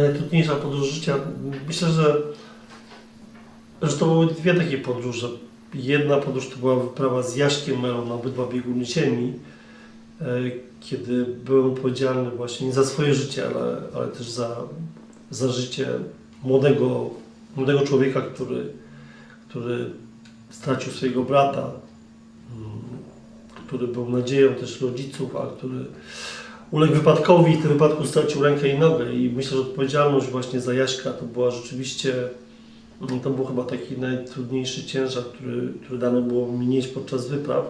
najtrudniejsza podróż życia. Myślę, że, że to były dwie takie podróże. Jedna podróż to była wyprawa z Jaśkiem Melą na obydwa bieguny ziemi, e, kiedy byłem odpowiedzialny właśnie nie za swoje życie, ale, ale też za, za życie młodego, młodego człowieka, który, który stracił swojego brata, mm, który był nadzieją też rodziców, a który uległ wypadkowi i w tym wypadku stracił rękę i nogę. I myślę, że odpowiedzialność właśnie za Jaśka to była rzeczywiście, to był chyba taki najtrudniejszy ciężar, który, który dane było mi nieść podczas wypraw,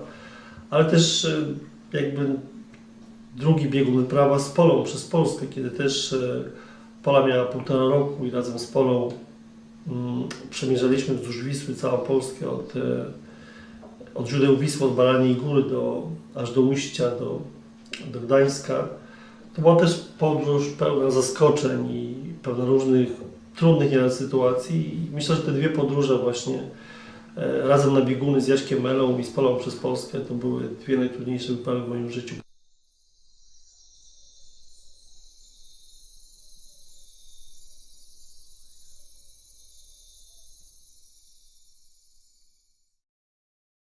ale też e, jakby drugi biegun wyprawa z Polą przez Polskę, kiedy też e, Pola miała półtora roku i razem z Polą mm, przemierzaliśmy wzdłuż Wisły całą Polskę od, e, od źródeł Wisły, od Baraniej Góry do, aż do Uścia, do, do Gdańska. To była też podróż pełna zaskoczeń i pełna różnych trudnych nieraz sytuacji i myślę, że te dwie podróże właśnie e, razem na bieguny z Jaśkiem Melą i z Polą przez Polskę to były dwie najtrudniejsze wyprawy w moim życiu.